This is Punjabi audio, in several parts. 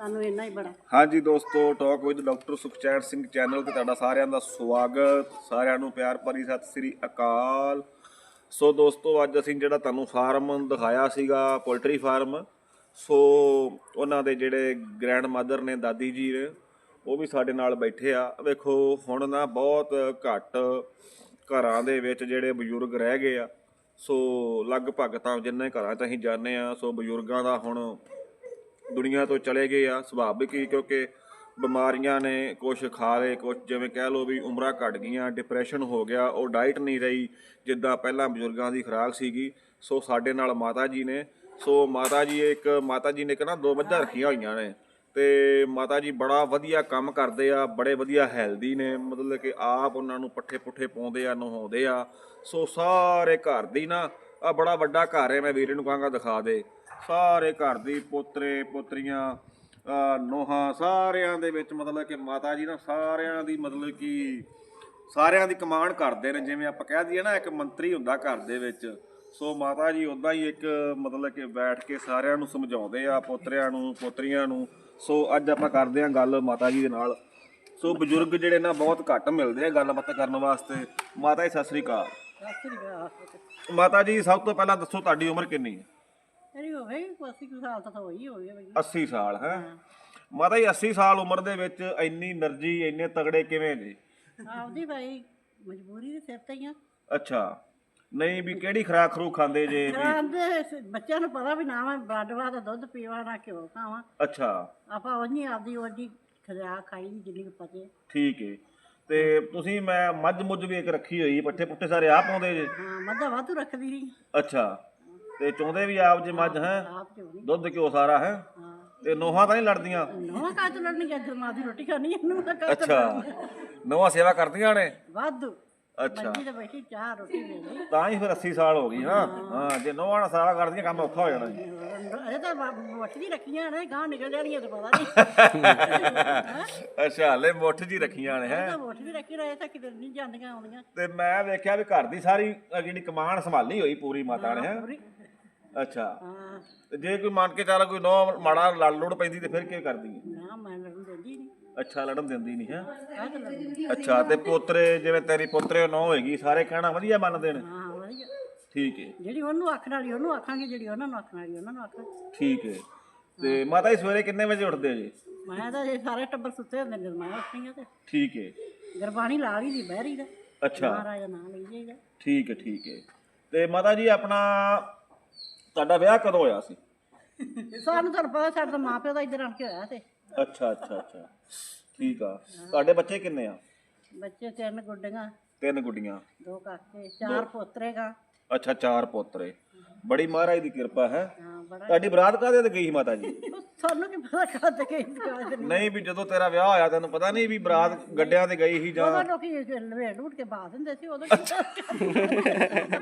ਸਾਨੂੰ ਇੰਨਾ ਹੀ ਬੜਾ। ਹਾਂਜੀ ਦੋਸਤੋ talk with doctor Sukhchain Singh channel ਤੇ ਤੁਹਾਡਾ ਸਾਰਿਆਂ ਦਾ ਸਵਾਗਤ। ਸਾਰਿਆਂ ਨੂੰ ਪਿਆਰ ਭਰੀ ਸਤਿ ਸ੍ਰੀ ਅਕਾਲ। ਸੋ ਦੋਸਤੋ, ਅੱਜ ਅਸੀਂ ਜਿਹੜਾ ਤੁਹਾਨੂੰ ਫਾਰਮ ਦਿਖਾਇਆ ਸੀਗਾ ਪੋਲਟਰੀ ਫਾਰਮ ਸੋ ਉਹਨਾਂ ਦੇ ਜਿਹੜੇ ਗ੍ਰੈਂਡ ਮਦਰ ਨੇ, ਦਾਦੀ ਜੀ ਨੇ, ਉਹ ਵੀ ਸਾਡੇ ਨਾਲ ਬੈਠੇ ਆ। ਵੇਖੋ, ਹੁਣ ਨਾ ਬਹੁਤ ਘੱਟ ਘਰਾਂ ਦੇ ਵਿੱਚ ਜਿਹੜੇ ਬਜ਼ੁਰਗ ਰਹਿ ਗਏ ਆ। ਸੋ ਲਗਭਗ ਤਾਂ ਜਿੰਨੇ ਘਰਾਂ 'ਚ ਅਸੀਂ ਜਾਂਦੇ ਆ, ਸੋ ਬਜ਼ੁਰਗਾਂ ਦਾ ਹੁਣ ਦੁਨੀਆ ਤੋਂ ਚਲੇ ਗਏ ਆ, ਸੁਭਾਵਿਕ ਹੀ ਕਿਉਂਕਿ ਬਿਮਾਰੀਆਂ ਨੇ ਕੁਝ ਖਾ ਲਏ ਕੁਝ ਜਿਵੇਂ ਕਹਿ ਲਓ ਵੀ ਉਮਰਾਂ ਘਟ ਗਈਆਂ ਡਿਪਰੈਸ਼ਨ ਹੋ ਗਿਆ, ਉਹ ਡਾਈਟ ਨਹੀਂ ਰਹੀ, ਜਿੱਦਾਂ ਪਹਿਲਾਂ ਬਜ਼ੁਰਗਾਂ ਦੀ ਖੁਰਾਕ ਸੀਗੀ, ਸੋ ਸਾਡੇ ਨਾਲ ਮਾਤਾ ਜੀ ਨੇ, ਸੋ ਮਾਤਾ ਜੀ ਇੱਕ, ਮਾਤਾ ਜੀ ਨੇ ਕਹਿੰਦਾ ਦੋ ਮੱਝਾਂ ਰੱਖੀਆਂ ਹੋਈਆਂ ਨੇ, ਤੇ ਮਾਤਾ ਜੀ ਬੜਾ ਵਧੀਆ ਕੰਮ ਕਰਦੇ ਆ, ਬੜੇ ਵਧੀਆ ਹੈਲਦੀ ਨੇ, ਮਤਲਬ ਕਿ ਆਪ ਉਹਨਾਂ ਨੂੰ ਪੱਠੇ ਪੁੱਠੇ ਪਾਉਂਦੇ ਆ, ਨਹਾਉਂਦੇ ਆ, ਸੋ ਸਾਰੇ ਘਰ ਦੀ ਨਾ ਆ ਬੜਾ ਵੱਡਾ ਘਰ ਹੈ, ਮੈਂ ਵੀਰੇ ਨੂੰ ਕਹਾਂਗਾ ਦਿਖਾ ਦੇ। ਸਾਰੇ ਘਰ ਦੀ ਪੋਤਰੇ, ਪੋਤਰੀਆਂ ਅਹ ਨੋਹਾਂ, ਸਾਰਿਆਂ ਦੇ ਵਿੱਚ ਮਤਲਬ ਕਿ ਮਾਤਾ ਜੀ ਨਾ ਸਾਰਿਆਂ ਦੀ ਮਤਲਬ ਕਿ ਸਾਰਿਆਂ ਦੀ ਕਮਾਂਡ ਕਰਦੇ ਨੇ। ਜਿਵੇਂ ਆਪਾਂ ਕਹਿ ਦਈਏ ਨਾ, ਇੱਕ ਮੰਤਰੀ ਹੁੰਦਾ ਘਰ ਦੇ ਵਿੱਚ, ਸੋ ਮਾਤਾ ਜੀ ਉਦਾਂ ਹੀ ਇੱਕ ਮਤਲਬ ਕਿ ਬੈਠ ਕੇ ਸਾਰਿਆਂ ਨੂੰ ਸਮਝਾਉਂਦੇ ਆ, ਪੋਤਰਿਆਂ ਨੂੰ, ਪੋਤਰੀਆਂ ਨੂੰ। ਸੋ ਅੱਜ ਆਪਾਂ ਕਰਦੇ ਆ ਗੱਲ ਮਾਤਾ ਜੀ ਦੇ ਨਾਲ। ਸੋ ਬਜ਼ੁਰਗ ਜਿਹੜੇ ਨਾ ਬਹੁਤ ਘੱਟ ਮਿਲਦੇ ਆ ਗੱਲਬਾਤ ਕਰਨ ਵਾਸਤੇ। ਮਾਤਾ ਜੀ, ਸਤਿ ਸ੍ਰੀ ਅਕਾਲ। ਮਾਤਾ ਜੀ ਸਭ ਤੋਂ ਪਹਿਲਾਂ ਦੱਸੋ ਤੁਹਾਡੀ ਉਮਰ ਕਿੰਨੀ ਹੈ? ਤੇਰੀ ਹੋ ਗਈ 80 ਸਾਲ ਤਾਂ ਹੋਈ ਹੋ ਗਈ ਬਈ 80 ਸਾਲ ਹੈ? ਮਾਤਾ ਜੀ 80 ਸਾਲ ਉਮਰ ਦੇ ਵਿੱਚ ਇੰਨੀ એનર્ਜੀ ਇੰਨੇ ਤਗੜੇ ਕਿਵੇਂ ਜੀ? ਆਪਦੀ ਭਾਈ ਮਜਬੂਰੀ ਦੇ ਸਿਰ ਤੇ ਆ। ਅੱਛਾ। ਨਹੀਂ ਵੀ ਕਿਹੜੀ ਖਰਾਕ ਖਰੂ ਖਾਂਦੇ ਜੇ ਖਾਂਦੇ ਬੱਚਿਆਂ ਨੂੰ ਪਤਾ ਵੀ ਨਾ ਮੈਂ ਬਲੱਡ ਵਾ ਦਾ ਦੁੱਧ ਪੀਵਾ ਨਾ ਘਿਓ ਖਾਵਾਂ। ਅੱਛਾ। ਆਪਾਂ ਉਹਨੀ ਆਪਦੀ ਉਹਦੀ ਖਰਾਕ ਖਾਈ ਜਿੰਨੀ ਪਤੇ ਠੀਕ ਹੈ ਤੇ ਤੁਸੀਂ ਮੈਂ ਮੱਝ ਮੁੱਝ ਵੀ ਇੱਕ ਰੱਖੀ ਹੋਈ ਪੱਠੇ ਪੁੱਠੇ ਸਾਰੇ ਆਪ ਪਾਉਂਦੇ ਜੇ? ਹਾਂ ਮੱਝਾਂ ਵਾਧੂ ਰੱਖਦੀ ਰਹੀ ਅੱਛਾ ਤੇ ਚੋਂਦੇ ਵੀ ਆਪ ਜੇ ਮੱਝ ਹੈ? ਆਪ ਤੇ ਹੋਣੀ। ਦੁੱਧ ਘਿਓ ਸਾਰਾ ਹੈ? ਹਾਂ। ਤੇ ਨੋਹਾਂ ਤਾਂ ਨਹੀਂ ਲੜਦੀਆਂ? ਨਵਾਂ ਕਾਚ ਲੜਨੀ ਕਿ ਮਾਂ ਦੀ ਰੋਟੀ ਖਾਣੀ ਇਹਨੂੰ ਤਾਂ ਕਾਹਤੋਂ ਅੱਛਾ। ਨੋਹਾਂ ਸੇਵਾ ਕਰਦੀਆਂ ਨੇ? ਵਾਧੂ। ਅੱਛਾ। ਮੰਜੀ ਤੇ ਬੈਠੀ ਚਾਹ ਰੋਟੀ ਦੇ ਲਈ। ਤਾਂ ਹੀ ਫਿਰ 80 ਸਾਲ ਹੋ ਗਈ ਹਾਂ। ਹਾਂ ਜੇ ਨੋਹਾਂ ਨਾਲ ਸੇਵਾ ਕਰਦੀਆਂ ਕੰਮ ਔਖਾ ਹੋ ਜਾਣਾ ਜੀ। ਅਜੇ ਤਾਂ ਮੋਟੀ ਰੱਖੀਆਂ ਨੇ ਗਾਂ ਨਿਕਲ ਜਾਣੀਆਂ ਤੇ ਪਤਾ ਨਹੀਂ ਅੱਛਾ ਹਲੇ ਮੁੱਠ ਜੀ ਰੱਖੀਆਂ ਨੇ ਹੈ। ਮੋਟੀ ਵੀ ਰੱਖੀ ਰਹੇ ਤਾਂ ਕਿਤੇ ਨਹੀਂ ਜਾਂਦੀਆਂ ਆਉਂਦੀਆਂ ਤੇ ਮੈਂ ਵੇਖਿਆ ਵੀ ਘਰ ਦੀ ਸਾਰੀ ਜਿਹੜੀ ਕਮਾਨ ਸੰਭਾਲੀ ਹੋਈ ਪੂਰੀ ਮਾਤਾ ਨੇ ਹੈ ਅੱਛਾ। ਹਾਂ। ਤੇ ਜੇ ਕੋਈ ਮੰਨ ਕੇ ਚੱਲ ਕੋਈ ਨੋ ਮਾੜਾ ਲੜ ਲੁੜ ਪੈਂਦੀ ਤੇ ਫਿਰ ਕੀ ਕਰਦੀ ਹੈ ਨਾ ਮੈਂ ਲੜਨ ਦਿੰਦੀ ਨਹੀਂ ਅੱਛਾ ਲੜਨ ਦਿੰਦੀ ਨਹੀਂ ਹੈ? ਅੱਛਾ ਤੇ ਪੋਤਰੇ ਜਿਵੇਂ ਤੇਰੀ ਪੋਤਰੇ ਨੋ ਹੋਏਗੀ ਸਾਰੇ ਕਹਿਣਾ ਵਧੀਆ ਮੰਨਦੇ ਨੇ ਹਾਂ ਵਧੀਆ। ਠੀਕ ਹੈ ਜਿਹੜੀ ਉਹਨੂੰ ਆਖਣ ਵਾਲੀ ਉਹਨੂੰ ਆਖਾਂਗੇ ਜਿਹੜੀ ਉਹਨਾਂ ਨੂੰ ਆਖਣ ਵਾਲੀ ਉਹਨਾਂ ਨੂੰ ਆਖਾਂਗੇ ਠੀਕ ਹੈ ਤੇ ਮਾਤਾ ਜੀ ਸਵੇਰੇ ਕਿੰਨੇ ਵਜੇ ਉੱਠਦੇ ਜੀ? ਮੈਂ ਤਾਂ ਜੇ ਸਾਰੇ ਟੱਬਰ ਸੁੱਤੇ ਹੁੰਦੇ ਨੇ ਮੈਂ ਉੱਠੀਆਂ ਤੇ। ਠੀਕ ਹੈ ਗਰਬਾਣੀ ਲਾ ਲਈ ਦੀ ਬਹਿਰੀ ਦਾ। ਅੱਛਾ। ਮਹਾਰਾਜਾ ਨਾਂ ਲਈ ਜਾਈਦਾ ਠੀਕ ਹੈ ਠੀਕ ਹੈ ਤੇ ਮਾਤਾ ਜੀ ਆਪਣਾ ਤੁਹਾਡਾ ਵਿਆਹ ਕਦੋਂ ਹੋਇਆ ਸੀ? ਸਾਨੂੰ ਤਾਂ ਪਤਾ ਸਾਡੇ ਤਾਂ ਮਾਪਿਓ ਦਾ ਇੱਧਰ ਆਣ ਕੇ ਹੋਇਆ ਤੇ। ਅੱਛਾ ਅੱਛਾ ਅੱਛਾ। ਠੀਕ ਆ। ਤੁਹਾਡੇ ਬੱਚੇ ਕਿੰਨੇ ਆ? ਬੱਚੇ ਤਿੰਨ ਗੁੱਡੀਆਂ ਤਿੰਨ ਗੁੱਡੀਆਂ। ਦੋ ਕਾਕੇ ਚਾਰ ਪੋਤਰੇਗਾ ਅੱਛਾ ਚਾਰ ਪੋਤਰੇ। ਬੜੀ ਮਹਾਰਾਜ ਦੀ ਕਿਰਪਾ ਹੈ। ਹਾਂ ਬੜਾ ਤੁਹਾਡੀ ਬਰਾਤ ਕਾਹਦੇ ਤੇ ਗਈ ਸੀ ਮਾਤਾ ਜੀ ਸਾਨੂੰ ਕੀ ਪਤਾ ਕਦ ਕੇ ਇੰਤਕਾਲ ਨਹੀਂ ਵੀ ਜਦੋਂ ਤੇਰਾ ਵਿਆਹ ਹੋਇਆ ਤੈਨੂੰ ਪਤਾ ਨਹੀਂ ਵੀ ਬਰਾਤ ਗੱਡਿਆਂ ਤੇ ਗਈ ਸੀ ਜਾਂ ਉਦੋਂ ਲੋਕੀ ਲਵੇਟ ਲੂਟ ਕੇ ਬਾਹ ਦਿੰਦੇ ਸੀ ਉਦੋਂ ਕੀ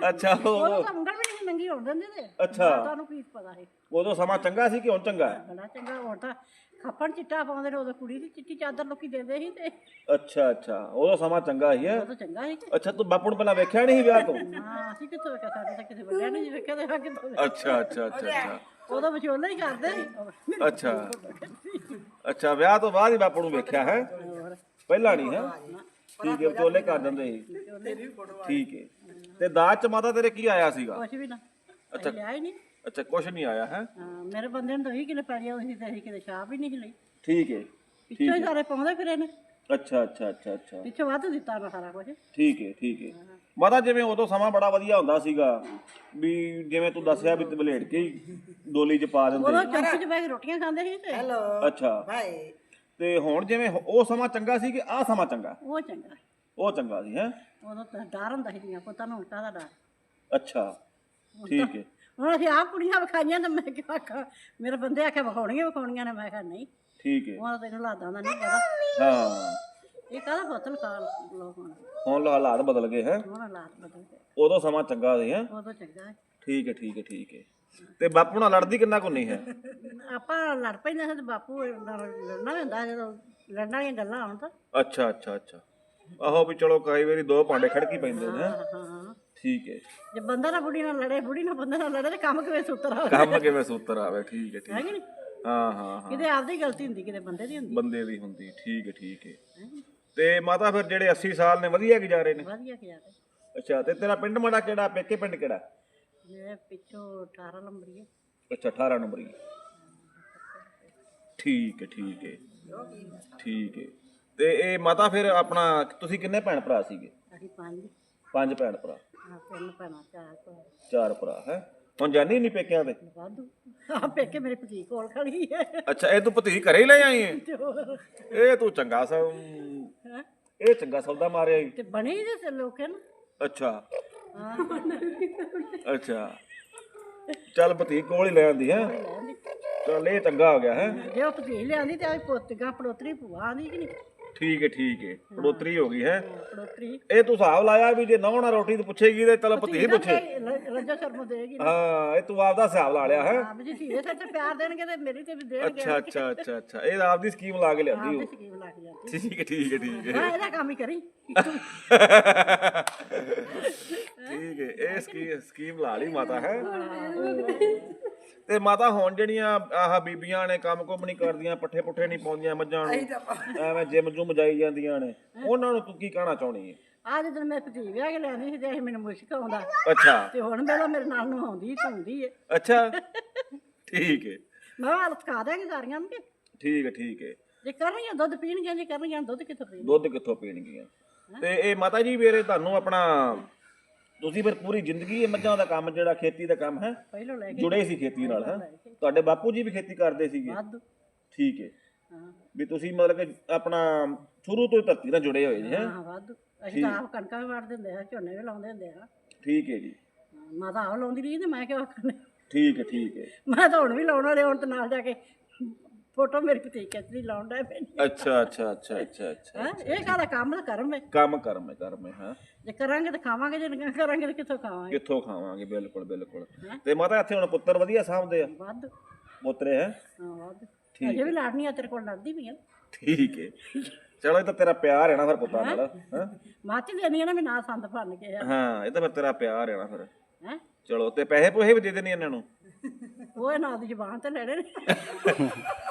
ਅੱਛਾ। ਉਹ ਉਦੋਂ ਤਾਂ ਉਂਗਲ ਵੀ ਨਹੀਂ ਨੰਗੀ ਹੋਣ ਦਿੰਦੇ ਤੇ। ਅੱਛਾ। ਤੁਹਾਨੂੰ ਕੀ ਪਤਾ ਹੈ ਉਦੋਂ ਸਮਾਂ ਚੰਗਾ ਸੀ ਕਿ ਹੁਣ ਚੰਗਾ ਹੈ? ਬੜਾ ਚੰਗਾ ਹੁਣ ਤਾਂ ਖੱਪਣ ਚਿੱਟਾ ਪਾਉਂਦੇ ਨੇ ਉਦੋਂ ਕੁੜੀ ਦੀ ਚਿੱਟੀ ਚਾਦਰ ਲੋਕੀ ਦਿੰਦੇ ਸੀ ਤੇ। ਅੱਛਾ ਅੱਛਾ। ਉਦੋਂ ਸਮਾਂ ਚੰਗਾ ਸੀ ਹੈ? ਉਦੋਂ ਚੰਗਾ ਸੀ ਕਿ ਅੱਛਾ ਤੂੰ ਬਾਪੂ ਨੂੰ ਪਹਿਲਾਂ ਵੇਖਿਆ ਨਹੀਂ ਸੀ ਵਿਆਹ ਤੋਂ? ਹਾਂ ਅਸੀਂ ਕਿੱਥੋਂ ਵੇਖਿਆ? ਸਾਡੇ ਤਾਂ ਕਿਸੇ ਵੱਡਿਆਂ ਨੇ ਜੀ ਵੇਖਿਆ ਤੇ ਆ ਕਿੱਥੋਂ ਅੱਛਾ ਅੱਛਾ ਅੱਛਾ ਅੱਛਾ। ਉਦੋਂ ਵਿਚੋਲਾ ਹੀ ਕਰਦੇ ਸੀ। ਅੱਛਾ। ਅੱਛਾ ਵਿਆਹ ਤੋਂ ਬਾਅਦ ਹੀ ਬਾਪੂ ਨੂੰ ਵੇਖਿਆ ਹੈ? ਪਹਿਲਾਂ ਨਹੀਂ ਹੈ? ਠੀਕ ਹੈ ਵਿਚੋਲੇ ਕਰ ਦਿੰਦੇ ਸੀ। ਠੀਕ ਹੈ। ਤੇ ਦਾਜ ਚ ਮਾਤਾ ਤੇਰੇ ਕੀ ਆਇਆ ਸੀਗਾ? ਕੁਛ ਵੀ ਨਾ। ਅੱਛਾ। ਲਿਆ ਹੀ ਨਹੀਂ ਅੱਛਾ ਕੁਝ ਨਹੀਂ ਆਇਆ ਹੈ? ਹਾਂ ਮੇਰੇ ਬੰਦੇ ਨੂੰ ਤਾਂ 20 ਕਿਲੋ ਪੈ ਗਿਆ ਉਹਦੀ ਤੇ ਅਸੀਂ ਕਿਤੇ ਛਾਪ ਹੀ ਨਹੀਂ ਲਈ ਠੀਕ ਹੈ ਪਿੱਛੋਂ ਹੀ ਸਾਰੇ ਪਾਉਂਦੇ ਫਿਰੇ ਨੇ। ਅੱਛਾ ਅੱਛਾ ਅੱਛਾ ਅੱਛਾ। ਪਿੱਛੋਂ ਵੱਧ ਦਿੱਤਾ ਨਾ ਸਾਰਾ ਕੁਝ ਠੀਕ ਹੈ ਠੀਕ ਹੈ। ਮਾਤਾ ਜਿਵੇਂ ਉਦੋਂ ਸਮਾਂ ਬੜਾ ਵਧੀਆ ਹੁੰਦਾ ਸੀਗਾ ਵੀ ਜਿਵੇਂ ਤੂੰ ਦੱਸਿਆ ਵੀ ਬਲੇਡ ਕੇ ਹੀ ਡੋਲੀ 'ਚ ਪਾ ਦਿੰਦੇ। ਉਦੋਂ ਚੌਂਕ 'ਚ ਬਹਿ ਕੇ ਰੋਟੀਆਂ ਖਾਂਦੇ ਸੀ ਤੇ। ਅੱਛਾ। ਤੇ ਹੁਣ ਜਿਵੇਂ ਉਹ ਸਮਾਂ ਚੰਗਾ ਸੀ ਕਿ ਆਹ ਸਮਾਂ ਚੰਗਾ? ਉਹ ਚੰਗਾ ਉਹ ਚੰਗਾ ਸੀ ਹੈ? ਉਦੋਂ ਤਾਂ ਡਰ ਹੁੰਦਾ ਸੀ ਦੀਆਂ ਪੁੱਤਾਂ ਨੂੰ ਉਲਟਾ ਦਾ ਡਰ। ਅੱਛਾ। ਠੀਕ ਹੈ ਹੁਣ ਅਸੀਂ ਆਪ ਕੁੜੀਆਂ ਵਿਖਾਈਆਂ ਤਾਂ ਮੈਂ ਕਿਹਾ ਆਖਾਂ ਮੇਰੇ ਬੰਦੇ ਆਖਿਆ ਵਿਖਾਉਣੀਆਂ ਵਿਖਾਉਣੀਆਂ ਨੇ ਮੈਂ ਕਿਹਾ ਨਹੀਂ। ਠੀਕ ਹੈ। ਉਹਨਾਂ ਦਾ ਤੈਨੂੰ ਲਾਦਾਂ ਦਾ ਨਹੀਂ ਪਤਾ ਹਾਂ। ਇਹ ਕਾਹਦਾ ਬੋਤਲ ਕਾਲ ਲੋਕ ਹੁਣ। ਹੁਣ ਹਾਲਾਤ ਬਦਲ ਗਏ ਹੈ? ਉਹਨਾਂ ਲਾਤ ਬਦਲ ਕੇ ਉਦੋਂ ਸਮਾਂ ਚੰਗਾ ਸੀ ਹੈ? ਉਦੋਂ ਚੰਗਾ ਹੈ ਠੀਕ ਹੈ ਠੀਕ ਹੈ ਠੀਕ ਹੈ। ਤੇ ਬਾਪੂ ਨਾਲ ਲੜਦੀ ਕਿੰਨਾ ਕੋ ਨਹੀਂ ਹੈ? ਆਪਾਂ ਲੜ ਪੈਂਦੇ ਸੀ ਤੇ ਬਾਪੂ ਨਾਲ ਲੜਨਾ ਵੀ ਹੁੰਦਾ ਜਦੋਂ ਲੜਨ ਵਾਲੀਆਂ ਗੱਲਾਂ ਹੋਣ ਤਾਂ। ਅੱਛਾ ਅੱਛਾ ਅੱਛਾ। ਆਹੋ ਵੀ ਚਲੋ ਕਈ ਵਾਰੀ ਦੋ ਭਾਂਡੇ ਖੜਕੀ ਪੈਂਦੇ ਨੇ ਹੈਂ? ਠੀਕ ਹੈ। ਜੇ ਬੰਦਾ ਨਾ ਬੁੜੀ ਨਾਲ ਲੜੇ ਬੁੜੀ ਨਾਲ ਬੰਦੇ ਨਾਲ ਲੜੇ ਤੇ ਕੰਮ ਕਿਵੇਂ ਸੁੱਤਰ ਆਵੇ? ਕੰਮ ਕਿਵੇਂ ਸੂਤਰ ਆਵੇ? ਠੀਕ ਹੈ ਠੀਕ ਹੈ ਕਿ ਨਹੀਂ? ਹਾਂ ਹਾਂ ਹਾਂ। ਕਿਤੇ ਆਪਦੀ ਗਲਤੀ ਹੁੰਦੀ ਕਿਤੇ ਬੰਦੇ ਦੀ ਹੁੰਦੀ। ਬੰਦੇ ਦੀ ਹੁੰਦੀ ਠੀਕ ਹੈ ਠੀਕ ਹੈ। ਤੇ ਮਾਤਾ ਫਿਰ ਜਿਹੜੇ 80 ਸਾਲ ਨੇ ਵਧੀਆ ਗੁਜ਼ਾਰੇ ਨੇ? ਵਧੀਆ ਕਿਹਾ ਤੇ ਅੱਛਾ ਤੇ ਤੇਰਾ ਪਿੰਡ ਮਾੜਾ ਕਿਹੜਾ? ਪੇਕੇ ਪਿੰਡ ਕਿਹੜਾ? ਇਹ ਪਿੱਛੋਂ 18 ਨੰਬਰੀ ਹੈ। ਅੱਛਾ 18 ਨੰਬਰ। ਠੀਕ ਹੈ ਠੀਕ ਹੈ। ਠੀਕ ਹੈ। ਤੇ ਇਹ ਮਾਤਾ ਫਿਰ ਆਪਣਾ ਤੁਸੀਂ ਕਿੰਨੇ ਭੈਣ ਭਰਾ ਸੀਗੇ? ਅਸੀਂ ਪੰਜ। ਪੰਜ ਭੈਣ ਭਰਾ। ਆ ਤਿੰਨ ਭੈਣਾਂ ਚਾਰ ਭਰਾ। ਚਾਰ ਭਰਾ ਹੈ? ਹੁਣ ਜਾਨੀ ਨਹੀਂ ਪੇਕਿਆਂ ਤੇ? ਵਾਧੂ। ਆ ਪੇਕੇ ਮੇਰੇ ਪਤੀ ਕੋਲ ਖੜੀ ਹੈ ਅੱਛਾ ਇਹ ਤੂੰ ਭਤੀ ਘਰੇ ਹੀ ਲੈ ਆਈ ਹੈ ਇਹ ਤੂੰ ਚੰਗਾ ਸਾ ਹੈਂ? ਇਹ ਚੰਗਾ ਸੌਦਾ ਮਾਰਿਆ ਈ। ਤੇ ਬਣੀ ਦੇ ਲੋਕਾਂ ਨੂੰ ਅੱਛਾ। ਹਾਂ। ਅੱਛਾ। ਚੱਲ ਭਤੀ ਕੋਲ ਹੀ ਲੈ ਆਂਦੀ ਹੈ। ਚੱਲ ਇਹ ਚੰਗਾ ਹੋ ਗਿਆ ਹੈ? ਜੇ ਉਹ ਪਤੀ ਲਿਆਂਦੀ ਤੇ ਆ ਪੋਤੀਆਂ ਪੜੋਤਰੀ ਭੂਆ ਆਂਦੀ ਕਿ ਨਹੀਂ? ਠੀਕ ਹੈ ਠੀਕ ਹੈ। ਪੜੋਤਰੀ ਹੋ ਗਈ ਹੈ। ਪੜੋਤਰੀ ਇਹ ਤੂੰ ਹਿਸਾਬ ਲਾਇਆ ਵੀ ਜੇ ਨੌਣਾ ਰੋਟੀ ਤੇ ਪੁੱਛੇਗੀ ਤੇ ਚਲ ਭਤੀ ਪੁੱਛੇ। ਰੱਜਾ ਸ਼ਰਮ ਦੇਗੀ ਹਾਂ ਇਹ ਤੂੰ ਆਪਦਾ ਹਿਸਾਬ ਲਾ ਲਿਆ ਹੈ। ਆਪ ਜੀ ਧੀਰੇ ਸੱਚ ਪਿਆਰ ਦੇਣਗੇ ਤੇ ਮੇਰੀ ਤੇ ਵੀ ਦੇਣਗੇ। ਅੱਛਾ ਅੱਛਾ ਅੱਛਾ ਅੱਛਾ। ਇਹ ਆਪਦੀ ਸਕੀਮ ਲਾ ਕੇ ਲਿਆਂਦੀ ਉਹ। ਸਕੀਮ ਜਾਂਦੀ ਠੀਕ ਹੈ ਠੀਕ ਹੈ ਠੀਕ ਹੈ। ਹਾਂ ਇਹਦਾ ਕੰਮ ਹੀ ਕਰੀ। ਠੀਕ ਹੈ ਇਹ ਸਕੀਮ ਸਕੀਮ ਲਾ ਲਈ ਮਾਤਾ ਹੈ। ਤੇ ਮਾਤਾ ਹੁਣ ਜਿਹੜੀਆਂ ਆਹ ਬੀਬੀਆਂ ਨੇ ਕੰਮ ਕੁਮ ਨਹੀਂ ਕਰਦੀਆਂ ਪੱਠੇ ਪੁੱਠੇ ਨਹੀਂ ਪਾਉਂਦੀਆਂ ਮੱਝਾਂ ਨੂੰ ਐਵੇਂ ਜਿਮ ਜੁਮ ਜਾਈ ਜਾਂਦੀਆਂ ਨੇ ਉਹਨਾਂ ਨੂੰ ਤੂੰ ਕੀ ਕਹਿਣਾ ਚਾਹਣੀ ਹੈ ਆਹ ਜਦੋਂ ਮੈਂ ਭਤੀ ਵਿਆਹ ਕੇ ਲੈਂਦੀ ਸੀ ਤੇ ਇਹ ਮੈਨੂੰ ਮੁਸ਼ਕ ਆਉਂਦਾ। ਅੱਛਾ। ਤੇ ਹੁਣ ਮੇਰਾ ਮੇਰੇ ਨਾਲ ਨੂੰ ਆਉਂਦੀ ਧੁੰਦੀ ਹੈ ਅੱਛਾ ਠੀਕ ਹੈ ਮੈਂ ਹਾਲ ਸਿਖਾ ਦਾਂਗੀ ਸਾਰੀਆਂ ਨੂੰ ਕਿ? ਠੀਕ ਹੈ ਠੀਕ ਹੈ ਜੇ ਕਰਨਗੀਆਂ ਦੁੱਧ ਪੀਣਗੀਆਂ ਜੇ ਕਰਨਗੀਆਂ ਦੁੱਧ ਕਿੱਥੋਂ ਪੀਣ ਦੁੱਧ ਕਿੱਥੋਂ ਪੀਣਗੀਆਂ? ਤੇ ਇਹ ਮਾਤਾ ਜੀ ਵੀਰੇ ਤੁਹਾਨੂੰ ਆਪਣਾ ਤੁਸੀਂ ਫਿਰ ਪੂਰੀ ਜ਼ਿੰਦਗੀ ਇਹ ਮੱਝਾਂ ਦਾ ਕੰਮ ਜਿਹੜਾ ਖੇਤੀ ਦਾ ਕੰਮ ਹੈ ਪਹਿਲੋਂ ਲੈ ਕੇ ਜੁੜੇ ਸੀ ਖੇਤੀ ਨਾਲ ਹੈ? ਤੁਹਾਡੇ ਬਾਪੂ ਜੀ ਵੀ ਖੇਤੀ ਕਰਦੇ ਸੀਗੇ। ਵਾਧੂ। ਠੀਕ ਹੈ। ਹਾਂ। ਵੀ ਤੁਸੀਂ ਮਤਲਬ ਕਿ ਆਪਣਾ ਸ਼ੁਰੂ ਤੋਂ ਹੀ ਧਰਤੀ ਨਾਲ ਜੁੜੇ ਹੋਏ ਜੀ ਹੈ? ਹਾਂ ਵਾਧੂ। ਅਸੀਂ ਤਾਂ ਆਪ ਕਣਕਾਂ ਵੀ ਵੱਢ ਦਿੰਦੇ ਆ ਝੋਨੇ ਵੀ ਲਾਉਂਦੇ ਹੁੰਦੇ ਆ। ਠੀਕ ਹੈ ਜੀ। ਹਾਂ, ਮਾਤਾ ਆਪ ਲਾਉਂਦੀ ਰਹੀ ਤੇ ਮੈਂ ਆਖਣੇ ਠੀਕ ਹੈ ਠੀਕ ਹੈ। ਮੈਂ ਤਾਂ ਹੁਣ ਵੀ ਲਾਉਣ ਵਾਲੇ ਹੁਣ ਤੇ ਨਾਲ ਜਾ ਕੇ ਫੋਟੋ ਮੇਰੀ ਪਤੀ ਖਿੱਚਦੀ ਲਾਉਣ ਦਾ ਪੈਣੀ ਅੱਛਾ ਅੱਛਾ ਅੱਛਾ ਅੱਛਾ ਅੱਛਾ ਹੈ ਇਹ ਕਾਹਦਾ ਕੰਮ ਦਾ ਕਰਮ ਹੈ। ਕੰਮ ਕਰਮ ਹੈ ਕਰਮ ਹੈ ਹਾਂ। ਜੇ ਕਰਾਂਗੇ ਤਾਂ ਖਾਵਾਂਗੇ ਜੇ ਨਹੀਂ ਕਰਾਂਗੇ ਤਾਂ ਕਿੱਥੋਂ ਖਾਵਾਂਗੇ? ਕਿੱਥੋਂ ਖਾਵਾਂਗੇ? ਬਿਲਕੁਲ ਬਿਲਕੁਲ। ਤੇ ਮਾਤਾ ਇੱਥੇ ਹੁਣ ਪੁੱਤਰ ਵਧੀਆ ਸਾਂਭਦੇ ਆ? ਵੱਧ। ਪੁੱਤਰੇ ਹੈ? ਹਾਂ ਵੱਧ। ਅਜੇ ਵੀ ਲੜਨੀ ਆ ਤੇਰੇ ਕੋਲ ਲੜਦੀ ਵੀ ਆ ਠੀਕ ਹੈ। ਚਲੋ ਇਹ ਤਾਂ ਤੇਰਾ ਪਿਆਰ ਹੈ ਨਾ ਫਿਰ ਪੁੱਤਾਂ ਨਾਲ ਹਾਂ? ਮਾਤੀ ਦੇਣੀ ਆ ਨਾ ਵੀ ਨਾ ਸੰਦ ਭੰਨ ਕੇ ਹਾਂ ਇਹ ਤਾਂ ਫਿਰ ਤੇਰਾ ਪਿਆਰ ਹੈ ਨਾ ਫਿਰ। ਹੈ? ਚਲੋ ਤੇ ਪੈਸੇ ਪੋਹੇ ਵੀ ਦੇ ਦੇਣੇ ਇਹਨਾਂ ਨੂੰ? ਉਹ ਇਹਨਾਂ ਦੀ ਜ਼ੁਬਾਨ ਤੇ ਲੈਣੇ ਨੇ।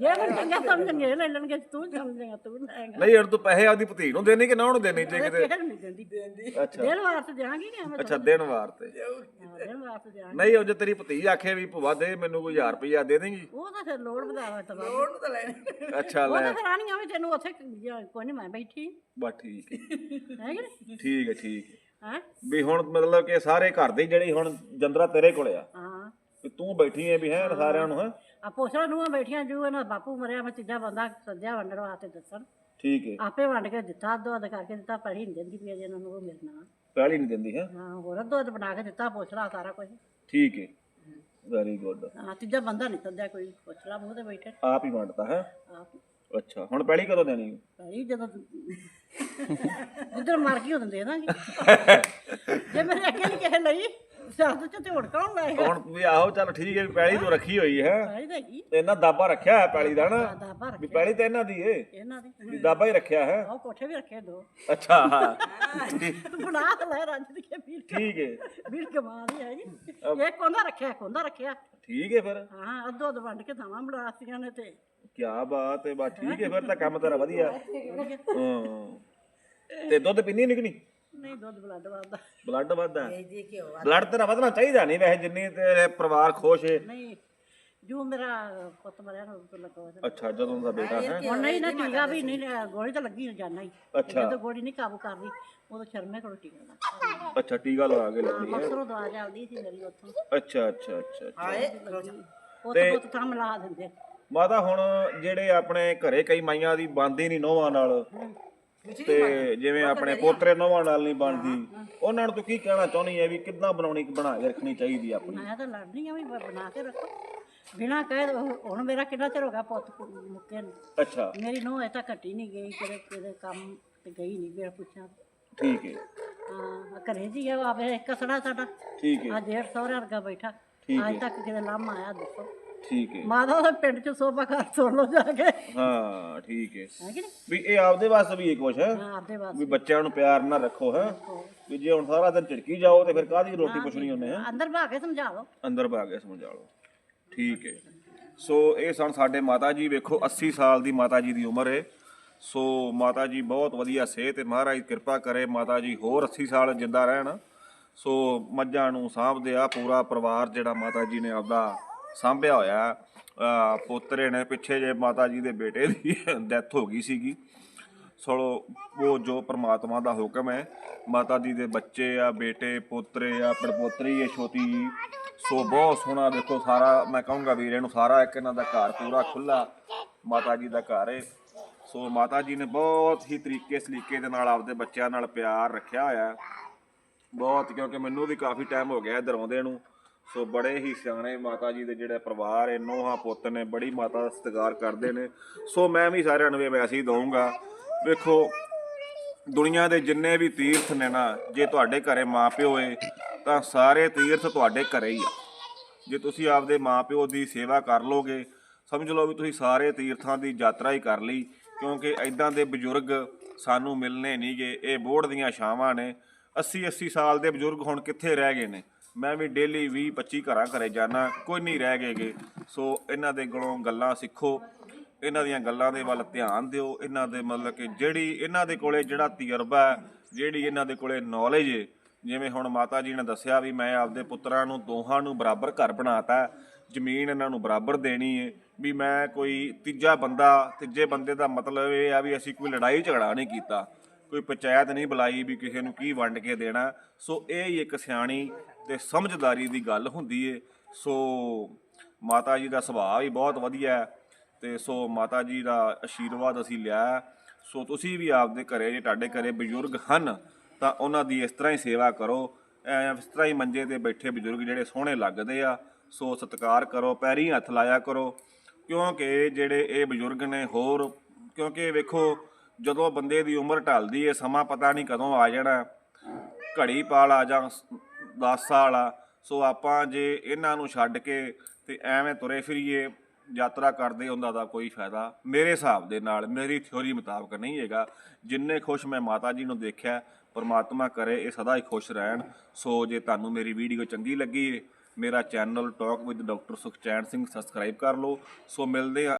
ਜੇ ਮੈਂ ਚੰਗਾ ਸਮਝਣਗੇ ਇਹ ਲੈ ਲੈਣਗੇ ਤੂੰ ਸਮਝੇਗਾ ਤੂੰ ਲੈਂਗਾ ਨਹੀਂ ਯਾਰ ਤੂੰ ਪੈਸੇ ਆਪਦੀ ਭਤੀ ਨੂੰ ਦੇਣੇ ਕਿ ਨਾ ਉਹਨੂੰ ਦੇਣੇ ਜੇ ਕਿਤੇ ਕਿਹੜੇ ਨਹੀਂ ਦਿੰਦੀ। ਅੱਛਾ। ਦਿਲ ਵਾਰ ਤੇ ਦਿਆਂਗੀ ਕਿ ਮੈਂ ਅੱਛਾ ਦਿਨ ਵਾਰ ਤੇ। ਦਿਲ ਵਾਰ ਤੇ ਦਿਆਂਗੀ। ਨਹੀਂ ਉਹ ਜੇ ਤੇਰੀ ਭਤੀ ਆਖੇ ਵੀ ਭੂਆ ਦੇ ਮੈਨੂੰ ਕੋਈ 1000 ਰੁਪਇਆ ਦੇ ਦੇਂਗੀ। ਉਹ ਤਾਂ ਫਿਰ ਲੋੜ ਵਧਾਵਾ ਤਾਂ ਲੋੜ ਨੂੰ ਤਾਂ ਲੈਣੇ ਅੱਛਾ ਉਹ ਲੈ। ਤਾਂ ਫਿਰ ਆਣੀਆਂ ਵੀ ਤੈਨੂੰ ਉੱਥੇ ਕੋਈ ਨਹੀਂ ਮੈਂ ਬੈਠੀ। ਬਸ ਠੀਕ ਹੈ। ਹੈ ਕਿ ਨਹੀਂ ਠੀਕ ਹੈ ਠੀਕ ਹੈ। ਹੈ? ਵੀ ਹੁਣ ਮਤਲਬ ਕਿ ਸਾਰੇ ਘਰ ਦੇ ਜਿਹੜੀ ਹੁਣ ਜੰਦਰਾ ਤੇਰੇ ਕੋਲੇ ਆ। ਹਾਂ। ਵੀ ਤੂੰ ਬੈਠੀ ਐ ਵੀ ਹੈ ਸਾਰਿਆਂ ਨੂੰ ਹੈ? ਆ ਪੋਸੜਾ ਨੂੰ ਬੈਠੀਆਂ ਜੂ ਇਹਨਾਂ ਦਾ ਬਾਪੂ ਮਰਿਆ ਮੈਂ ਤੀਜਾ ਬੰਦਾ ਸੱਜਿਆ ਵੰਡਣ ਵਾਸਤੇ ਦੱਸਣ। ਠੀਕ ਹੈ ਆਪੇ ਵੰਡ ਕੇ ਦਿੱਤਾ ਅੱਧ ਕਰਕੇ ਦਿੱਤਾ ਪੜੀ ਨਹੀਂ ਦਿੰਦੀ ਪਈ ਅਜੇ ਇਹਨਾਂ ਨੂੰ ਉਹ ਮਿਲਣਾ ਪਹਿਲੀ ਨਹੀਂ ਦਿੰਦੀ ਹੈ? ਹਾਂ ਹੋਰ ਅੱਧ ਬਣਾ ਕੇ ਦਿੱਤਾ ਪੋਸੜਾ ਸਾਰਾ ਕੁਝ ਠੀਕ ਹੈ ਵੈਰੀ ਗੁੱਡ ਹਾਂ ਤੀਜਾ ਬੰਦਾ ਨਹੀਂ ਸੱਜਿਆ ਕੋਈ ਪੋਸੜਾ ਮੂੰਹ ਤੇ ਬੈਠੇ। ਆਪ ਹੀ ਵੰਡਤਾ ਹੈ? ਆਪ। ਅੱਛਾ ਹੁਣ ਪਹਿਲੀ ਕਦੋਂ ਦੇਣੀ ਭਾਈ ਜਦੋਂ ਜਿੱਧਰ ਮਰ ਗਈ ਉਦੋਂ ਦੇ ਦਾਂਗੇ ਜੇ ਮੇਰੇ ਅੱਗੇ ਨਹੀਂ ਕਿਸੇ ਲਈ ਚ ਤੇ ਹੁਣ ਕੌਣ ਲਾਏਗਾ ਹੁਣ ਵੀ ਆਹੋ ਚੱਲ ਠੀਕ ਹੈ ਵੀ ਪਹਿਲੀ ਤੋਂ ਰੱਖੀ ਹੋਈ ਹੈ। ਭਾਈ ਦਾ ਕੀ ਤੇ ਇਹਨਾਂ ਦਾਬਾ ਰੱਖਿਆ ਹੈ ਪਹਿਲੀ ਦਾ ਨਾ? ਦਾ ਭਰ ਵੀ ਪਹਿਲੀ ਤਾਂ ਇਹਨਾਂ ਦੀ ਏ। ਇਹਨਾਂ ਦੀ ਵੀ ਦਾਬਾ ਹੀ ਰੱਖਿਆ ਹੈ। ਉਹ ਕੋਠੇ ਵੀ ਰੱਖੇ ਦੋ। ਅੱਛਾ। ਹਾਂ। ਠੀਕ- ਤੂੰ ਬਣਾ ਲੈ ਰੱਜ ਦੀ ਕੇ ਵੀਰ ਠੀਕ ਹੈ ਵੀਰ ਕਮਾਲ ਹੀ ਹੈਗੀ ਇਹ ਕੋਂਦਾ ਰੱਖਿਆ ਕੋਂਦਾ ਰੱਖਿਆ। ਠੀਕ ਹੈ ਫਿਰ। ਹਾਂ ਅੱਧੋ ਅੱਧ ਵੰਡ ਕੇ ਦਵਾਂ ਬਣਾਤੀਆਂ ਨੇ ਤੇ। ਕੀ ਬਾਤ ਹੈ ਬਸ ਠੀਕ ਹੈ। ਫਿਰ ਤਾਂ ਕੰਮ ਤੇਰਾ ਵਧੀਆ। ਹਾਂ। ਤੇ ਦੁੱਧ ਪੀਣੀ ਨਹੀਂ ਕਿ ਨਹੀਂ ਨਹੀਂ ਦੁੱਧ ਬਲੱਡ ਵੱਧਦਾ। ਬਲੱਡ ਵੱਧਦਾ। ਬਲੱਡ ਤੇਰਾ ਵਧਣਾ ਚਾਹੀਦਾ ਨਹੀਂ ਵੈਸੇ ਜਿੰਨੀ ਤੇਰੇ ਪਰਿਵਾਰ ਖੁਸ਼ ਹੈ ਨਹੀਂ ਜੋ ਮੇਰਾ ਪੁੱਤ ਮਰਿਆ ਨੂੰ ਉਦੋਂ ਲੱਗਾ ਹੋਇਆ। ਅੱਛਾ ਜਦੋਂ ਦਾ ਬੇਟਾ ਹੈ। ਹੁਣ ਨਹੀਂ ਨਾ ਟੀਕਾ ਵੀ ਨਹੀਂ ਲਿਆ, ਗੋਲੀ ਤਾਂ ਲੱਗੀ ਜਾਣਾ ਹੀ। ਅੱਛਾ। ਜਦੋਂ ਗੋਲੀ ਨਹੀਂ ਕਾਬੂ ਕਰਦੀ ਉਦੋਂ ਸ਼ਰਮੇ ਕੋਲ ਟੀਕਾ ਲੱਗਾ ਅੱਛਾ ਟੀਕਾ ਲਗਾ ਕੇ ਲੱਗੀ ਹੈ। ਅਫਸਰੋਂ ਦਵਾ ਜਾਂਦੀ ਸੀ ਮੇਰੀ ਉੱਥੋਂ। ਅੱਛਾ ਅੱਛਾ ਅੱਛਾ ਅੱਛਾ। ਉਹ ਤਾਂ ਪੁੱਤ ਤਾਂ ਮਿਲਾ ਦਿੰਦੇ ਮਾਤਾ ਹੁਣ ਜਿਹੜੇ ਆਪਣੇ ਘਰੇ ਕਈ ਮਾਈਆਂ ਦੀ ਬਣਦੀ ਨਹੀਂ ਨੋਵਾਂ ਨਾਲ ਤੇ ਜਿਵੇਂ ਆਪਣੇ ਪੋਤਰੇ ਨੋਵਾਂ ਨਾਲ ਨਹੀਂ ਬਣਦੀ। ਉਹਨਾਂ ਨੂੰ ਤੂੰ ਕੀ ਕਹਿਣਾ ਚਾਹੁੰਦੀ ਹੈ ਵੀ ਕਿੱਦਾਂ ਬਣਾਉਣੀ ਬਣਾ ਕੇ ਰੱਖਣੀ ਚਾਹੀਦੀ ਆਪਣੀ? ਮੈਂ ਤਾਂ ਲੜਨੀ ਆ ਵੀ ਬਣਾ ਕੇ ਰੱਖੋ। ਬਿਨਾ ਕਹੇ ਹੁਣ ਮੇਰਾ ਕਿੰਨਾ ਚਿਰ ਹੋ ਗਿਆ ਪੁੱਤ ਮੁੱਕੇ ਨੂੰ। ਅੱਛਾ। ਮੇਰੀ ਨੂੰਹ ਤੱਕ ਘਟੀ ਨਹੀਂ ਗਈ ਕਿਤੇ ਕਿਤੇ ਕੰਮ ਤੇ ਗਈ ਨਹੀਂ ਮੇਰਾ ਪੁੱਛਾਂ ਠੀਕ ਹੈ ਹਾਂ ਘਰੇ ਜੀ ਆ ਆਵੇ ਇੱਕ ਸੜਾ ਸਾਡਾ। ਠੀਕ ਹੈ ਆ ਜੇਠ ਸਹੁਰੇ ਵਰਗਾ ਬੈਠਾ। ਅੱਜ ਤੱਕ ਕਿਤੇ ਲਾਮ ਆਇਆ ਦੱਸੋ। ਠੀਕ ਹੈ। ਮਾਤਾ ਦਾ ਪਿੰਡ ਚ ਸੋਭਾ ਘਰ ਸੁਣ ਲਓ ਜਾ ਕੇ। ਹਾਂ ਠੀਕ ਹੈ। ਹੈ ਕਿ ਨਹੀਂ? ਵੀ ਇਹ ਆਪਦੇ ਵਾਸਤੇ ਵੀ ਇਹ ਕੁਛ ਹੈ। ਹਾਂ ਆਪਦੇ ਵਾਸਤੇ। ਵੀ ਬੱਚਿਆਂ ਨੂੰ ਪਿਆਰ ਨਾਲ ਰੱਖੋ ਹੈ। ਵੀ ਜੇ ਹੁਣ ਸਾਰਾ ਦਿਨ ਝਿੜਕੀ ਜਾਓ ਤੇ ਫਿਰ ਕਾਹਦੀ ਰੋਟੀ ਪੁੱਛਣੀ ਉਹਨੇ ਹੈ? ਅੰਦਰ ਭਾ ਕੇ ਸਮਝਾ ਲਓ। ਅੰਦਰ ਪਾ ਕੇ ਸਮਝਾ ਲਓ। ਠੀਕ ਹੈ। ਸੋ ਇਹ ਸਨ ਸਾਡੇ ਮਾਤਾ ਜੀ। ਵੇਖੋ 80 ਸਾਲ ਦੀ ਮਾਤਾ ਜੀ ਦੀ ਉਮਰ ਹੈ। ਸੋ ਮਾਤਾ ਜੀ ਬਹੁਤ ਵਧੀਆ ਸਿਹਤ ਤੇ ਮਹਾਰਾਜ ਕਿਰਪਾ ਕਰੇ ਮਾਤਾ ਜੀ ਹੋਰ 80 ਸਾਲ ਜਿੰਦਾ ਰਹਿਣ। ਸੋ ਮੱਝਾਂ ਨੂੰ ਸਾਂਭਦੇ ਆ ਪੂਰਾ ਪਰਿਵਾਰ ਜਿਹੜਾ ਮਾਤਾ ਜੀ ਨੇ ਆਪਦਾ ਸਾਂਭਿਆ ਹੋਇਆ ਪੋਤਰੇ ਨੇ ਪਿੱਛੇ ਜੇ ਮਾਤਾ ਜੀ ਦੇ ਬੇਟੇ ਦੀ ਡੈਥ ਹੋ ਗਈ ਸੀਗੀ। ਸੋ ਉਹ ਜੋ ਪ੍ਰਮਾਤਮਾ ਦਾ ਹੁਕਮ ਹੈ, ਮਾਤਾ ਜੀ ਦੇ ਬੱਚੇ ਆ, ਬੇਟੇ, ਪੋਤਰੇ ਆ, ਪੜਪੋਤਰੀ ਹੈ ਛੋਟੀ ਸੋ ਬਹੁਤ ਸੋਹਣਾ ਦੇਖੋ ਸਾਰਾ, ਮੈਂ ਕਹੂੰਗਾ ਵੀਰੇ ਨੂੰ ਸਾਰਾ ਇੱਕ ਇਹਨਾਂ ਦਾ ਘਰ ਪੂਰਾ ਖੁੱਲਾ ਮਾਤਾ ਜੀ ਦਾ ਘਰ ਹੈ ਸੋ ਮਾਤਾ ਜੀ ਨੇ ਬਹੁਤ ਹੀ ਤਰੀਕੇ ਸਲੀਕੇ ਦੇ ਨਾਲ ਆਪਦੇ ਬੱਚਿਆਂ ਨਾਲ ਪਿਆਰ ਰੱਖਿਆ ਹੋਇਆ ਬਹੁਤ, ਕਿਉਂਕਿ ਮੈਨੂੰ ਵੀ ਕਾਫੀ ਟਾਈਮ ਹੋ ਗਿਆ ਇੱਧਰ ਆਉਂਦੇ ਨੂੰ। ਸੋ ਬੜੇ ਹੀ ਸਿਆਣੇ ਮਾਤਾ ਜੀ ਦੇ ਜਿਹੜੇ ਪਰਿਵਾਰ ਹੈ, ਨੋਹਾਂ ਪੁੱਤ ਨੇ, ਬੜੀ ਮਾਤਾ ਦਾ ਸਤਿਕਾਰ ਕਰਦੇ ਨੇ। ਸੋ ਮੈਂ ਵੀ ਸਾਰਿਆਂ ਨੂੰ ਇਹ ਮੈਸੇਜ ਦਊਂਗਾ, ਵੇਖੋ, ਦੁਨੀਆ ਦੇ ਜਿੰਨੇ ਵੀ ਤੀਰਥ ਨੇ ਨਾ, ਜੇ ਤੁਹਾਡੇ ਘਰੇ ਮਾਪਿਓ ਏ, ਤਾਂ ਸਾਰੇ ਤੀਰਥ ਤੁਹਾਡੇ ਘਰੇ ਹੀ ਆ। ਜੇ ਤੁਸੀਂ ਆਪਦੇ ਮਾਪਿਓ ਦੀ ਸੇਵਾ ਕਰ ਲੋਗੇ, ਸਮਝ ਲਓ ਵੀ ਤੁਸੀਂ ਸਾਰੇ ਤੀਰਥਾਂ ਦੀ ਯਾਤਰਾ ਹੀ ਕਰ ਲਈ, ਕਿਉਂਕਿ ਐਦਾਂ ਦੇ ਬਜ਼ੁਰਗ ਸਾਨੂੰ ਮਿਲਨੇ ਨਹੀਂਗੇ ਇਹ ਬੋੜ ਦੀਆਂ ਛਾਵਾਂ ਨੇ। 80 80 ਸਾਲ ਦੇ ਬਜ਼ੁਰਗ ਹੁਣ ਕਿੱਥੇ ਰਹਿ ਗਏ ਨੇ? ਮੈਂ ਵੀ ਡੇਲੀ 20 25 ਘਰਾਂ ਘਰੇ ਜਾਣਾ ਕੋਈ ਨਹੀਂ ਰਹਿ ਗਏਗੇ। ਸੋ ਇਹਨਾਂ ਦੇ ਕੋਲੋਂ ਗੱਲਾਂ ਸਿੱਖੋ, ਇਹਨਾਂ ਦੀਆਂ ਗੱਲਾਂ ਦੇ ਵੱਲ ਧਿਆਨ ਦਿਓ, ਇਹਨਾਂ ਦੇ ਮਤਲਬ ਕਿ ਜਿਹੜੀ ਇਹਨਾਂ ਦੇ ਕੋਲੇ ਜਿਹੜਾ ਤਜਰਬਾ ਹੈ, ਜਿਹੜੀ ਇਹਨਾਂ ਦੇ ਕੋਲੇ ਨੌਲੇਜ ਹੈ, ਜਿਵੇਂ ਹੁਣ ਮਾਤਾ ਜੀ ਨੇ ਦੱਸਿਆ ਵੀ ਮੈਂ ਆਪਦੇ ਪੁੱਤਰਾਂ ਨੂੰ ਦੋਹਾਂ ਨੂੰ ਬਰਾਬਰ ਘਰ ਬਣਾਤਾ ਜ਼ਮੀਨ ਇਹਨਾਂ ਨੂੰ ਬਰਾਬਰ ਦੇਣੀ ਹੈ, ਵੀ ਮੈਂ ਕੋਈ ਤੀਜਾ ਬੰਦਾ, ਤੀਜੇ ਬੰਦੇ ਦਾ ਮਤਲਬ ਇਹ ਆ ਵੀ ਅਸੀਂ ਕੋਈ ਲੜਾਈ ਝਗੜਾ ਨਹੀਂ ਕੀਤਾ, ਕੋਈ ਪੰਚਾਇਤ ਨਹੀਂ ਬੁਲਾਈ ਵੀ ਕਿਸੇ ਨੂੰ ਕੀ ਵੰਡ ਕੇ ਦੇਣਾ। ਸੋ ਇਹ ਹੀ ਇੱਕ ਸਿਆਣੀ ਤੇ ਸਮਝਦਾਰੀ ਦੀ ਗੱਲ ਹੁੰਦੀ ਏ। ਸੋ ਮਾਤਾ ਜੀ ਦਾ ਸੁਭਾਅ ਵੀ ਬਹੁਤ ਵਧੀਆ ਹੈ ਤੇ ਸੋ ਮਾਤਾ ਜੀ ਦਾ ਆਸ਼ੀਰਵਾਦ ਅਸੀਂ ਲਿਆ ਸੋ ਤੁਸੀਂ ਵੀ ਆਪਦੇ ਘਰੇ ਜੇ ਤੁਹਾਡੇ ਘਰੇ ਬਜ਼ੁਰਗ ਹਨ, ਤਾਂ ਉਹਨਾਂ ਦੀ ਇਸ ਤਰ੍ਹਾਂ ਹੀ ਸੇਵਾ ਕਰੋ। ਐਂ ਇਸ ਤਰ੍ਹਾਂ ਹੀ ਮੰਜੇ ਤੇ ਬੈਠੇ ਬਜ਼ੁਰਗ ਜਿਹੜੇ ਸੋਹਣੇ ਲੱਗਦੇ ਆ, ਸੋ ਸਤਿਕਾਰ ਕਰੋ, ਪੈਰੀ ਹੱਥ ਲਾਇਆ ਕਰੋ। ਕਿਉਂਕਿ ਜਿਹੜੇ ਇਹ ਬਜ਼ੁਰਗ ਨੇ ਹੋਰ, ਕਿਉਂਕਿ ਵੇਖੋ, ਜਦੋਂ ਬੰਦੇ ਦੀ ਉਮਰ ਢਲਦੀ ਏ, ਸਮਾਂ ਪਤਾ ਨਹੀਂ ਕਦੋਂ ਆ ਜਾਣਾ। ਘੜੀ ਪਾਲ ਆ ਜਾਂ 10 ਸਾਲ ਆ ਸੋ ਆਪਾਂ ਜੇ ਇਹਨਾਂ ਨੂੰ ਛੱਡ ਕੇ ਤੇ ਐਵੇਂ ਤੁਰੇ ਫਿਰੀਏ, ਯਾਤਰਾ ਕਰਦੇ ਹੁੰਦਾ ਦਾ ਕੋਈ ਫਾਇਦਾ। ਮੇਰੇ ਹਿਸਾਬ ਦੇ ਨਾਲ, ਮੇਰੀ ਥਿਉਰੀ ਮੁਤਾਬਕ ਨਹੀਂ ਹੈਗਾ। ਜਿੰਨੇ ਖੁਸ਼ ਮੈਂ ਮਾਤਾ ਜੀ ਨੂੰ ਦੇਖਿਆ, ਪਰਮਾਤਮਾ ਕਰੇ, ਇਹ ਸਦਾ ਹੀ ਖੁਸ਼ ਰਹਿਣ। ਸੋ ਜੇ ਤੁਹਾਨੂੰ ਮੇਰੀ ਵੀਡੀਓ ਚੰਗੀ ਲੱਗੀ ਏ ਮੇਰਾ channel talk with doctor Sukhchain Singh subscribe ਕਰ ਲਓ। ਸੋ ਮਿਲਦੇ ਆ